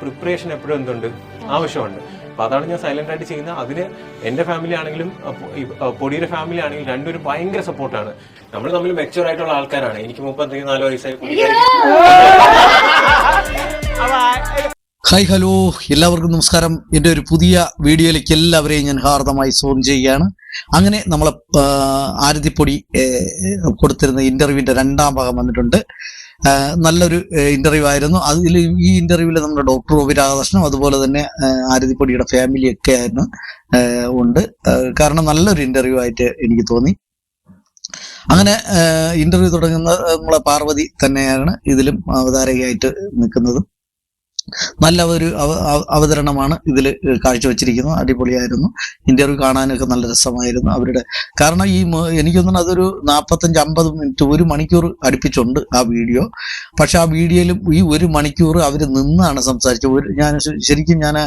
Preparation എപ്പോഴും എന്തുണ്ട്? ആവശ്യമുണ്ട്. അപ്പൊ അതാണ് ഞാൻ സൈലന്റ് ആയിട്ട് ചെയ്യുന്നത്. അതിന് എന്റെ ഫാമിലി ആണെങ്കിലും പൊടിയുടെ ഫാമിലി ആണെങ്കിലും രണ്ടുപേരും ഭയങ്കര സപ്പോർട്ടാണ് നമ്മൾ തമ്മിൽ മെച്ചൂർ ആയിട്ടുള്ള ആൾക്കാരാണ്. എനിക്ക് മുപ്പത്തി നാല് വയസ്സായി ഹായ് ഹലോ. എല്ലാവർക്കും നമസ്കാരം. എന്റെ ഒരു പുതിയ വീഡിയോയിലേക്ക് എല്ലാവരെയും ഞാൻ ഹാർദമായി സ്വാഗതം ചെയ്യുകയാണ്. അങ്ങനെ നമ്മളെ ആരതിപ്പൊടി കൊടുത്തിരുന്ന ഇന്റർവ്യൂവിന്റെ രണ്ടാം ഭാഗം വന്നിട്ടുണ്ട്. നല്ലൊരു ഇന്റർവ്യൂ ആയിരുന്നു. അതിൽ ഈ ഇന്റർവ്യൂവിൽ നമ്മുടെ ഡോക്ടർ ഒ വി രാധാകൃഷ്ണനും അതുപോലെ തന്നെ ആരതിപ്പൊടിയുടെ ഫാമിലി ഒക്കെ ആയിരുന്നു ഉണ്ട്. കാരണം നല്ലൊരു ഇന്റർവ്യൂ ആയിട്ട് എനിക്ക് തോന്നി. അങ്ങനെ ഇന്റർവ്യൂ തുടങ്ങുന്ന നമ്മളെ പാർവതി തന്നെയാണ് ഇതിലും അവതാരകയായിട്ട് നിൽക്കുന്നതും. നല്ല ഒരു അവ- അവ- അവതരണമാണ് ഇതിൽ കാഴ്ചവെച്ചിരിക്കുന്നത്. അടിപൊളിയായിരുന്നു. ഇന്റർവ്യൂ കാണാനൊക്കെ നല്ല രസമായിരുന്നു അവരുടെ. കാരണം ഈ എനിക്കൊന്നും അതൊരു നാൽപ്പത്തഞ്ച് അമ്പത് മിനിറ്റ് ഒരു മണിക്കൂർ അടുപ്പിച്ചുണ്ട് ആ വീഡിയോ. പക്ഷെ ആ വീഡിയോയിലും ഈ ഒരു മണിക്കൂർ അവർ നിന്നാണ് സംസാരിച്ചത്. ഒരു ഞാൻ ശരിക്കും ഞാൻ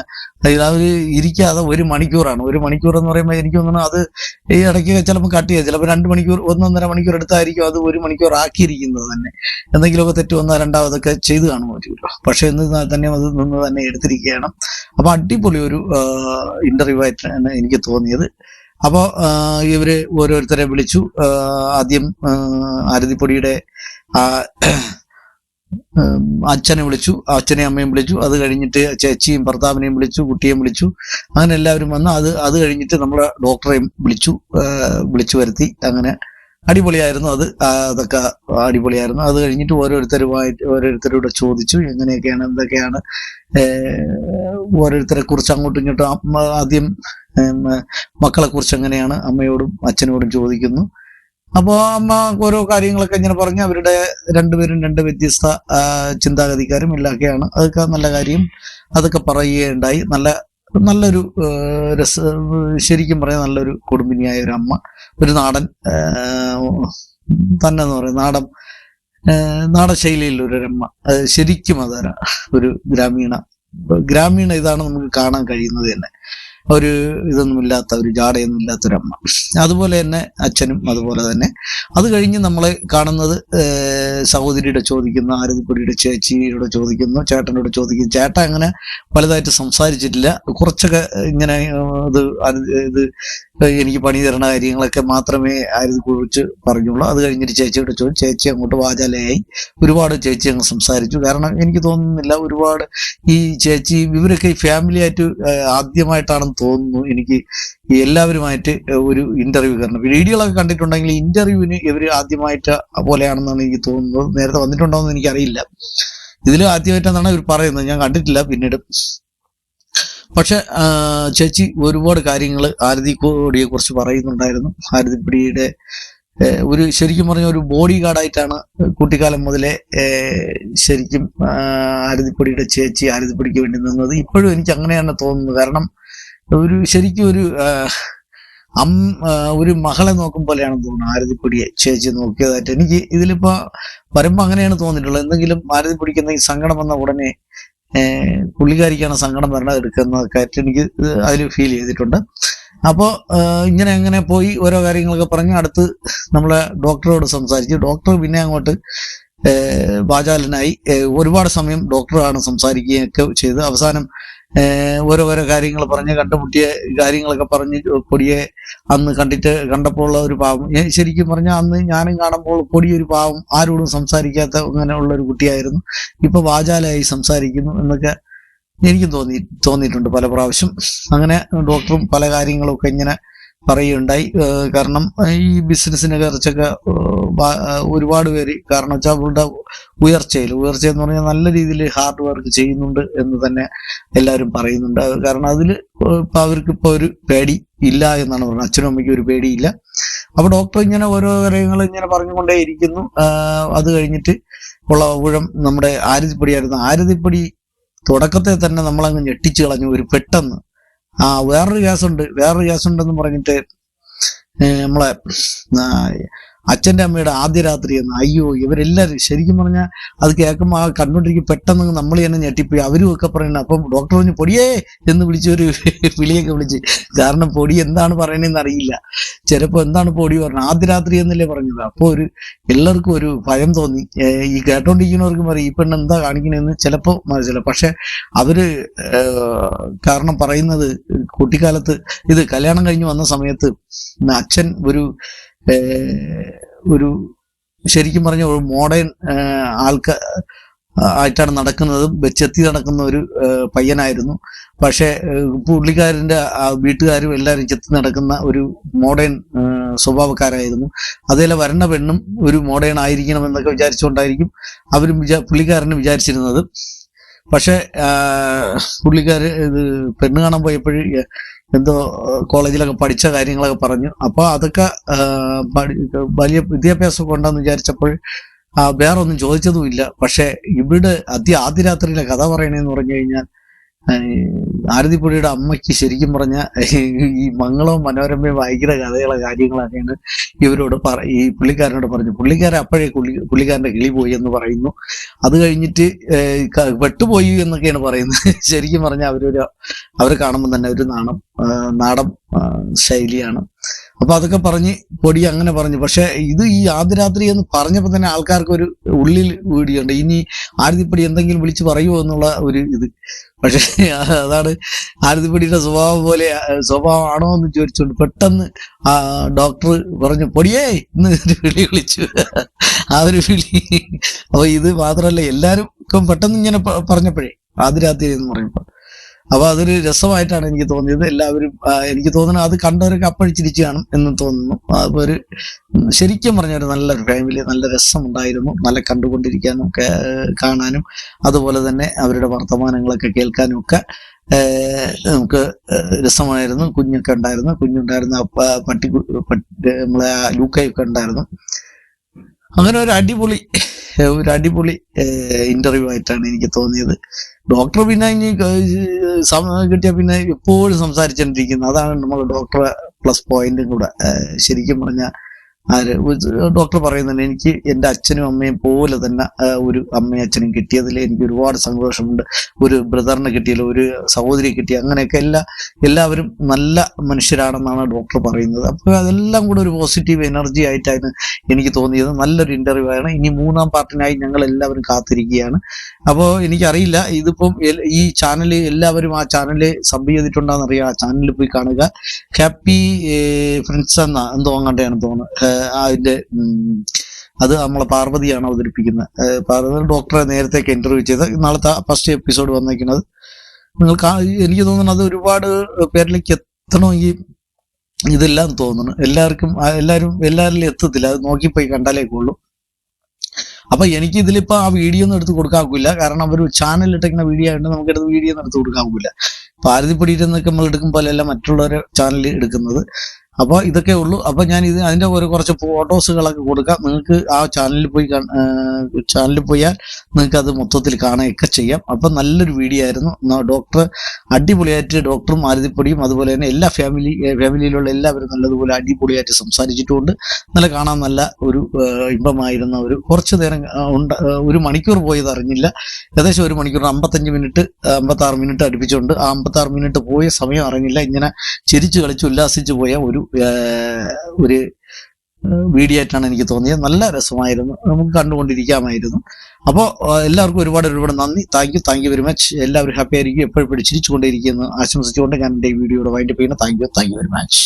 അവർ ഇരിക്കാതെ ഒരു മണിക്കൂറാണ്. ഒരു മണിക്കൂർ എന്ന് പറയുമ്പോൾ എനിക്ക് തോന്നുന്നു അത് ഈ ഇടയ്ക്ക് ചിലപ്പോൾ കട്ട് ചെയ്യാം. ചിലപ്പോൾ രണ്ട് മണിക്കൂർ ഒന്നൊന്നര മണിക്കൂർ എടുത്തായിരിക്കും അത് ഒരു മണിക്കൂർ ആക്കിയിരിക്കുന്നത് തന്നെ. എന്തെങ്കിലുമൊക്കെ തെറ്റ് വന്നാൽ രണ്ടാമതൊക്കെ ചെയ്ത് കാണുമായിരിക്കുമല്ലോ. പക്ഷെ ഇന്ന് തന്നെ അത് നിന്ന് തന്നെ എടുത്തിരിക്കുകയാണ്. അപ്പൊ അടിപൊളി ഒരു ഇന്റർവ്യൂ ആയിട്ടാണ് എനിക്ക് തോന്നിയത്. അപ്പോൾ ഇവർ ഓരോരുത്തരെ വിളിച്ചു. ആദ്യം ആരതിപ്പൊടിയുടെ അച്ഛനെ വിളിച്ചു. അച്ഛനെയും അമ്മയും വിളിച്ചു. അത് കഴിഞ്ഞിട്ട് ചേച്ചിയും ഭർത്താവിനെയും വിളിച്ചു കുട്ടിയെയും വിളിച്ചു. അങ്ങനെ എല്ലാവരും വന്ന് അത് അത് കഴിഞ്ഞിട്ട് നമ്മളെ ഡോക്ടറെയും വിളിച്ചു വിളിച്ചു വരുത്തി. അങ്ങനെ അടിപൊളിയായിരുന്നു അത്. അതൊക്കെ അടിപൊളിയായിരുന്നു. അത് കഴിഞ്ഞിട്ട് ഓരോരുത്തരുമായിട്ട് ഓരോരുത്തരോട് ചോദിച്ചു എങ്ങനെയൊക്കെയാണ് എന്തൊക്കെയാണ് ഓരോരുത്തരെ കുറിച്ച് അങ്ങോട്ടും ഇങ്ങോട്ടും ആദ്യം മക്കളെ കുറിച്ച് എങ്ങനെയാണ് അമ്മയോടും അച്ഛനോടും ചോദിക്കുന്നു. അപ്പോൾ അമ്മ ഓരോ കാര്യങ്ങളൊക്കെ ഇങ്ങനെ പറഞ്ഞ് അവരുടെ രണ്ടുപേരും രണ്ട് വ്യത്യസ്ത ചിന്താഗതിക്കാരും ചിന്താഗതിക്കാരും എല്ലാമൊക്കെയാണ് അതൊക്കെ നല്ല കാര്യം. അതൊക്കെ പറയുകയുണ്ടായി. നല്ല നല്ലൊരു രസ ശരിക്കും പറയാൻ നല്ലൊരു കുടുംബിനിയായ ഒരു അമ്മ. ഒരു നാടൻ തന്നെ എന്ന് പറയുന്നത് നാടൻ നാടൻ ശൈലിയിലുള്ള ഒരു അമ്മ. അത് ശരിക്കും അതൊരു ഒരു ഗ്രാമീണ ഗ്രാമീണ ഇതാണ് നമുക്ക് കാണാൻ കഴിയുന്നത് തന്നെ. ഒരു ഇതൊന്നുമില്ലാത്ത ഒരു ജാടയൊന്നും ഇല്ലാത്ത ഒരു അമ്മ. അതുപോലെ തന്നെ അച്ഛനും അതുപോലെ തന്നെ. അത് കഴിഞ്ഞ് നമ്മൾ കാണുന്നത് സഹോദരിയുടെ ചോദിക്കുന്നു ആരതിപ്പൊടിയുടെ ചേച്ചിയോട് ചോദിക്കുന്നു ചേട്ടനോട് ചോദിക്കുന്നു. ചേട്ടൻ അങ്ങനെ പലതായിട്ട് സംസാരിച്ചിട്ടില്ല. കുറച്ചൊക്കെ ഇങ്ങനെ ഇത് ഇത് എനിക്ക് പണി തരണ കാര്യങ്ങളൊക്കെ മാത്രമേ ആരതി കുറിച്ച് പറഞ്ഞുള്ളൂ. അത് കഴിഞ്ഞിട്ട് ചേച്ചിയോട് ചോദിച്ചു. ചേച്ചി അങ്ങോട്ട് വാചാലയായി. ഒരുപാട് ചേച്ചി അങ്ങ് സംസാരിച്ചു. കാരണം എനിക്ക് തോന്നുന്നില്ല ഒരുപാട് ഈ ചേച്ചി ഇവരൊക്കെ ഈ ഫാമിലി ആയിട്ട് ഏഹ്, ആദ്യമായിട്ടാണെന്ന് തോന്നുന്നു. എനിക്ക് എല്ലാവരുമായിട്ട് ഒരു ഇന്റർവ്യൂ കാരണം വീഡിയോകളൊക്കെ കണ്ടിട്ടുണ്ടെങ്കിൽ ഇന്റർവ്യൂവിന് ഇവർ ആദ്യമായിട്ട് പോലെയാണെന്നാണ് എനിക്ക് തോന്നുന്നത്. നേരത്തെ വന്നിട്ടുണ്ടോ എന്ന് എനിക്കറിയില്ല. ഇതിൽ ആദ്യമായിട്ടാണ് ഇവർ പറയുന്നത്. ഞാൻ കണ്ടിട്ടില്ല പിന്നീട്. പക്ഷെ ചേച്ചി ഒരുപാട് കാര്യങ്ങൾ ആരതി കോടിയെ കുറിച്ച് പറയുന്നുണ്ടായിരുന്നു. ആരതി പിടിയുടെ ഒരു ശരിക്കും പറഞ്ഞ ഒരു ബോഡി ഗാർഡായിട്ടാണ് കുട്ടിക്കാലം മുതലേ ശരിക്കും ആരതിപ്പൊടിയുടെ ചേച്ചി ആരതിപ്പൊടിക്ക് വേണ്ടി നിന്നത്. ഇപ്പോഴും എനിക്ക് അങ്ങനെയാണ് തോന്നുന്നത്. കാരണം ഒരു ശരിക്കും ഒരു അം ഒരു മകളെ നോക്കും പോലെയാണ് തോന്നുന്നത് ആരതിപ്പൊടിയെ ചേച്ചി നോക്കിയതായിട്ട്. എനിക്ക് ഇതിലിപ്പോ വരുമ്പോ അങ്ങനെയാണ് തോന്നിയിട്ടുള്ളത്. എന്തെങ്കിലും ആരതിപ്പൊടിക്ക് എന്തെങ്കിലും സങ്കടം വന്ന ഉടനെ പുള്ളിക്കാരിക്കാണ് സങ്കടം വരണത് എടുക്കുന്നതൊക്കെ ആയിട്ട് എനിക്ക് അതിൽ ഫീൽ ചെയ്തിട്ടുണ്ട്. അപ്പോൾ ഇങ്ങനെ അങ്ങനെ പോയി ഓരോ കാര്യങ്ങളൊക്കെ പറഞ്ഞ് അടുത്ത് നമ്മളെ ഡോക്ടറോട് സംസാരിച്ചു ഡോക്ടർ പിന്നെ അങ്ങോട്ട് വാചാലനായി. ഒരുപാട് സമയം ഡോക്ടറാണ് സംസാരിക്കുകയൊക്കെ ചെയ്ത്. അവസാനം ഏഹ്, ഓരോ ഓരോ കാര്യങ്ങൾ പറഞ്ഞ് കണ്ടുമുട്ടിയ കാര്യങ്ങളൊക്കെ പറഞ്ഞ് പൊടിയെ അന്ന് കണ്ടിട്ട് കണ്ടപ്പോൾ ഉള്ള ഒരു പാവം. ശരിക്കും പറഞ്ഞാൽ അന്ന് ഞാനും കാണുമ്പോൾ പൊടി ഒരു പാവം ആരോടും സംസാരിക്കാത്ത അങ്ങനെ ഉള്ള ഒരു കുട്ടിയായിരുന്നു. ഇപ്പൊ വാചാലായി സംസാരിക്കുന്നു എന്നൊക്കെ എനിക്കും തോന്നി തോന്നിയിട്ടുണ്ട് പല പ്രാവശ്യം. അങ്ങനെ ഡോക്ടറും പല കാര്യങ്ങളും ഒക്കെ ഇങ്ങനെ പറയുകയുണ്ടായി. കാരണം ഈ ബിസിനസ്സിന് കുറിച്ചൊക്കെ ഒരുപാട് പേര് കാരണം വെച്ചാൽ അവരുടെ ഉയർച്ചയിൽ ഉയർച്ച എന്ന് പറഞ്ഞാൽ നല്ല രീതിയിൽ ഹാർഡ് വർക്ക് ചെയ്യുന്നുണ്ട് എന്ന് തന്നെ എല്ലാവരും പറയുന്നുണ്ട്. കാരണം അതിൽ ഇപ്പൊ അവർക്ക് ഇപ്പൊ ഒരു പേടി ഇല്ല എന്നാണ് പറഞ്ഞത്. അച്ഛനും അമ്മയ്ക്കും ഒരു പേടിയില്ല. അപ്പൊ ഡോക്ടർ ഇങ്ങനെ ഓരോ കാര്യങ്ങൾ ഇങ്ങനെ പറഞ്ഞുകൊണ്ടേ ഇരിക്കുന്നു ആഹ് അത് കഴിഞ്ഞിട്ട് ഉള്ള ഊഴം നമ്മുടെ ആരതിപ്പൊടിയായിരുന്നു. ആരതിപ്പൊടി തുടക്കത്തെ തന്നെ നമ്മളങ്ങ് ഞെട്ടിച്ചു കളഞ്ഞു. ഒരു പെട്ടെന്ന് ആ വേറൊരു കേസുണ്ട് വേറൊരു കേസുണ്ടെന്ന് പറഞ്ഞിട്ട് നമ്മളെ അച്ഛന്റെ അമ്മയുടെ ആദ്യ രാത്രി എന്ന് അയ്യോ ഇവരെല്ലാവരും ശരിക്കും പറഞ്ഞാൽ അത് കേൾക്കുമ്പോൾ ആ കണ്ടുകൊണ്ടിരിക്കും പെട്ടെന്ന് നമ്മൾ തന്നെ ഞെട്ടിപ്പോയി. അവരും ഒക്കെ പറയുന്നത് അപ്പം ഡോക്ടർ പറഞ്ഞു പൊടിയേ എന്ന് വിളിച്ചൊരു വിളിയൊക്കെ വിളിച്ച്. കാരണം പൊടി എന്താണ് പറയണതെന്ന് അറിയില്ല. ചിലപ്പോൾ എന്താണ് പൊടി പറഞ്ഞത്? ആദ്യ രാത്രി എന്നല്ലേ പറഞ്ഞത്. അപ്പോൾ ഒരു എല്ലാവർക്കും ഒരു ഭയം തോന്നി. ഈ കേട്ടോണ്ടിരിക്കുന്നവർക്കും പറയും ഈ പെണ്ണ് എന്താ കാണിക്കണമെന്ന് ചിലപ്പോൾ മനസ്സിലാവും. പക്ഷെ അവർ കാരണം പറയുന്നത് കുട്ടിക്കാലത്ത് ഇത് കല്യാണം കഴിഞ്ഞ് വന്ന സമയത്ത് അച്ഛൻ ഒരു ഒരു ശരിക്കും പറഞ്ഞ ഒരു മോഡേൺ ആൾക്കാർ ആയിട്ടാണ് നടക്കുന്നത് വെച്ചെത്തി നടക്കുന്ന ഒരു പയ്യനായിരുന്നു. പക്ഷേ പുള്ളിക്കാരന്റെ വീട്ടുകാരും എല്ലാവരും ചെത്തി നടക്കുന്ന ഒരു മോഡേൺ സ്വഭാവക്കാരായിരുന്നു. അതേപോലെ വരണ പെണ്ണും ഒരു മോഡേൺ ആയിരിക്കണം എന്നൊക്കെ വിചാരിച്ചുകൊണ്ടായിരിക്കും അവരും വിചാ പുള്ളിക്കാരനും വിചാരിച്ചിരുന്നത്. പക്ഷെ പുള്ളിക്കാര് ഇത് പെണ്ണ് കാണാൻ പോയപ്പോഴും എന്തോ കോളേജിലൊക്കെ പഠിച്ച കാര്യങ്ങളൊക്കെ പറഞ്ഞു. അപ്പോൾ അതൊക്കെ വലിയ വിദ്യാഭ്യാസം ഉണ്ടെന്ന് വിചാരിച്ചപ്പോൾ വേറൊന്നും ചോദിച്ചതുമില്ല. പക്ഷെ ഇവിടെ അതി ആദ്യ രാത്രിയിലെ കഥ പറയണേന്ന് പറഞ്ഞു കഴിഞ്ഞാൽ ആരതിപ്പുഴയുടെ അമ്മയ്ക്ക് ശരിക്കും പറഞ്ഞ ഈ മംഗളവും മനോരമയും വായിക്കുന്ന കഥകളെ കാര്യങ്ങളൊക്കെയാണ് ഇവരോട് പറ ഈ പുള്ളിക്കാരനോട് പറഞ്ഞു. പുള്ളിക്കാരൻ അപ്പോഴേ പുള്ളി പുള്ളിക്കാരന്റെ കിളി പോയി എന്ന് പറയുന്നു. അത് കഴിഞ്ഞിട്ട് വെട്ടുപോയി എന്നൊക്കെയാണ് പറയുന്നത്. ശരിക്കും പറഞ്ഞാൽ അവരൊരു അവരെ കാണുമ്പോൾ തന്നെ ഒരു നാണം ആ, ശൈലിയാണ്. അപ്പൊ അതൊക്കെ പറഞ്ഞ് പൊടി അങ്ങനെ പറഞ്ഞു. പക്ഷെ ഇത് ഈ ആദ്യരാത്രി എന്ന് പറഞ്ഞപ്പോൾ തന്നെ ആൾക്കാർക്ക് ഒരു ഉള്ളിൽ വീടിയുണ്ട്. ഇനി ആരതിപ്പടി എന്തെങ്കിലും വിളിച്ച് പറയുമോ എന്നുള്ള ഒരു ഇത്. പക്ഷെ അതാണ് ആരതിപ്പടിയുടെ സ്വഭാവം പോലെ സ്വഭാവം സ്വഭാവമാണോ എന്ന് ചോദിച്ചുകൊണ്ട് പെട്ടെന്ന് ആ ഡോക്ടർ പറഞ്ഞു പൊടിയേ എന്ന് വിളി വിളിച്ചു. ആ ഒരു വിളി. അപ്പൊ ഇത് മാത്രമല്ല എല്ലാവർക്കും പെട്ടെന്ന് ഇങ്ങനെ പറഞ്ഞപ്പോഴേ ആദ്യരാത്രി എന്ന് പറയുമ്പോൾ അപ്പൊ അതൊരു രസമായിട്ടാണ് എനിക്ക് തോന്നിയത്. എല്ലാവരും എനിക്ക് തോന്നുന്നു അത് കണ്ടവരൊക്കെ അപ്പഴിച്ചിരിച്ചു കാണും എന്ന് തോന്നുന്നു. അപ്പൊ ഒരു ശരിക്കും പറഞ്ഞ ഒരു നല്ലൊരു ഫാമിലി നല്ല രസം ഉണ്ടായിരുന്നു നല്ല കണ്ടുകൊണ്ടിരിക്കാനും കാണാനും അതുപോലെ തന്നെ അവരുടെ വർത്തമാനങ്ങളൊക്കെ കേൾക്കാനും ഒക്കെ നമുക്ക് രസമായിരുന്നു. കുഞ്ഞൊക്കെ ഉണ്ടായിരുന്നു. കുഞ്ഞുണ്ടായിരുന്നു പട്ടി നമ്മളെ ലൂക്കയൊക്കെ ഉണ്ടായിരുന്നു. അങ്ങനെ ഒരു അടിപൊളി ഒരു അടിപൊളി ഇന്റർവ്യൂ ആയിട്ടാണ് എനിക്ക് തോന്നിയത്. ഡോക്ടർ പിന്നെ ഇനി കിട്ടിയ പിന്നെ എപ്പോഴും സംസാരിച്ചുകൊണ്ടിരിക്കുന്നത് അതാണ് നമ്മൾ ഡോക്ടറെ പ്ലസ് പോയിന്റും കൂടെ. ശരിക്കും പറഞ്ഞാൽ ആര്? ഡോക്ടർ പറയുന്നുണ്ട് എനിക്ക് എന്റെ അച്ഛനും അമ്മയും പോലെ തന്നെ ഒരു അമ്മയും അച്ഛനും കിട്ടിയതിൽ എനിക്ക് ഒരുപാട് സന്തോഷമുണ്ട്. ഒരു ബ്രദറിനെ കിട്ടിയല്ലോ ഒരു സഹോദരി കിട്ടി അങ്ങനെയൊക്കെ എല്ലാ എല്ലാവരും നല്ല മനുഷ്യരാണെന്നാണ് ഡോക്ടർ പറയുന്നത്. അപ്പോൾ അതെല്ലാം കൂടെ ഒരു പോസിറ്റീവ് എനർജി ആയിട്ടാണ് എനിക്ക് തോന്നിയത്. നല്ലൊരു ഇന്റർവ്യൂ ആണ്. ഇനി മൂന്നാം പാർട്ടിനായി ഞങ്ങൾ എല്ലാവരും കാത്തിരിക്കുകയാണ്. അപ്പോൾ എനിക്കറിയില്ല ഇതിപ്പം ഈ ചാനൽ എല്ലാവരും ആ ചാനൽ സബ് ചെയ്തിട്ടുണ്ടാന്നറിയാം ആ ചാനലിൽ പോയി കാണുക. ഹാപ്പി ഫ്രണ്ട്സ് എന്ന എന്തോ അങ്ങോട്ടെയാണ് തോന്നുന്നത് അതിന്റെ അത് നമ്മളെ പാർവതിയാണ് അവതരിപ്പിക്കുന്നത്. പാർവതി ഡോക്ടറെ നേരത്തെ ഇന്റർവ്യൂ ചെയ്ത് നാളത്തെ ഫസ്റ്റ് എപ്പിസോഡ് വന്നേക്കുന്നത് നിങ്ങൾക്ക് എനിക്ക് തോന്നുന്നു അത് ഒരുപാട് പേരിലേക്ക് എത്തണമെങ്കിൽ ഇതെല്ലാം തോന്നുന്നു. എല്ലാവർക്കും എല്ലാവരും എല്ലാവരിലും എത്തത്തില്ല. അത് നോക്കിപ്പോയി കണ്ടാലേ ഉള്ളൂ അപ്പൊ എനിക്ക് ഇതിലിപ്പോ ആ വീഡിയോ ഒന്നും എടുത്ത് കൊടുക്കാക്കില്ല കാരണം അവർ ചാനൽ ഇട്ടിരിക്കുന്ന വീഡിയോ ആയതുകൊണ്ട് നമുക്ക് എടുത്ത് വീഡിയോ ഒന്നും എടുത്ത് കൊടുക്കാക്കില്ല പാരതിപ്പൊടിയിൽ നിന്നൊക്കെ നമ്മൾ എടുക്കും പോലെയല്ല മറ്റുള്ളവരെ ചാനൽ എടുക്കുന്നത്. അപ്പോൾ ഇതൊക്കെ ഉള്ളൂ. അപ്പോൾ ഞാൻ ഇത് അതിന്റെ ഒരു കുറച്ച് ഫോട്ടോസുകളൊക്കെ കൊടുക്കാം. നിങ്ങൾക്ക് ആ ചാനലിൽ പോയി ചാനലിൽ പോയാൽ നിങ്ങൾക്ക് അത് മൊത്തത്തിൽ കാണുകയൊക്കെ ചെയ്യാം. അപ്പം നല്ലൊരു വീഡിയോ ആയിരുന്നു. ഡോക്ടർ അടിപൊളിയായിട്ട് ഡോക്ടറും ആരതിപ്പൊടിയും അതുപോലെ തന്നെ എല്ലാ ഫാമിലി ഫാമിലിയിലുള്ള എല്ലാവരും നല്ലതുപോലെ അടിപൊളിയായിട്ട് സംസാരിച്ചിട്ടുമുണ്ട് നല്ല കാണാൻ നല്ല ഒരു ഇമ്പമായിരുന്ന ഒരു കുറച്ച് നേരം ഉണ്ട് ഒരു മണിക്കൂർ പോയത് അറിഞ്ഞില്ല. ഏകദേശം ഒരു മണിക്കൂർ അമ്പത്തഞ്ച് മിനിറ്റ് അമ്പത്താറ് മിനിറ്റ് അടുപ്പിച്ചുകൊണ്ട് ആ അമ്പത്താറ് മിനിറ്റ് പോയ സമയം അറിഞ്ഞില്ല. ഇങ്ങനെ ചിരിച്ചു കളിച്ച് ഉല്ലാസിച്ച് പോയ ഒരു ഒരു വീഡിയോ ആയിട്ടാണ് എനിക്ക് തോന്നിയത്. നല്ല രസമായിരുന്നു. നമുക്ക് കണ്ടുകൊണ്ടിരിക്കാമായിരുന്നു. അപ്പോൾ എല്ലാവർക്കും ഒരുപാട് ഒരുപാട് നന്ദി. Thank you thank you very much എല്ലാവരും ഹാപ്പി ആയിരിക്കും. എപ്പോഴും പിടിച്ചിരിച്ചുകൊണ്ടിരിക്കുന്നു ആശംസിച്ചുകൊണ്ട് ഞാൻ എന്റെ വീഡിയോയുടെ വൈൻഡപ്പ് ചെയ്യുന്നു. Thank you thank you very much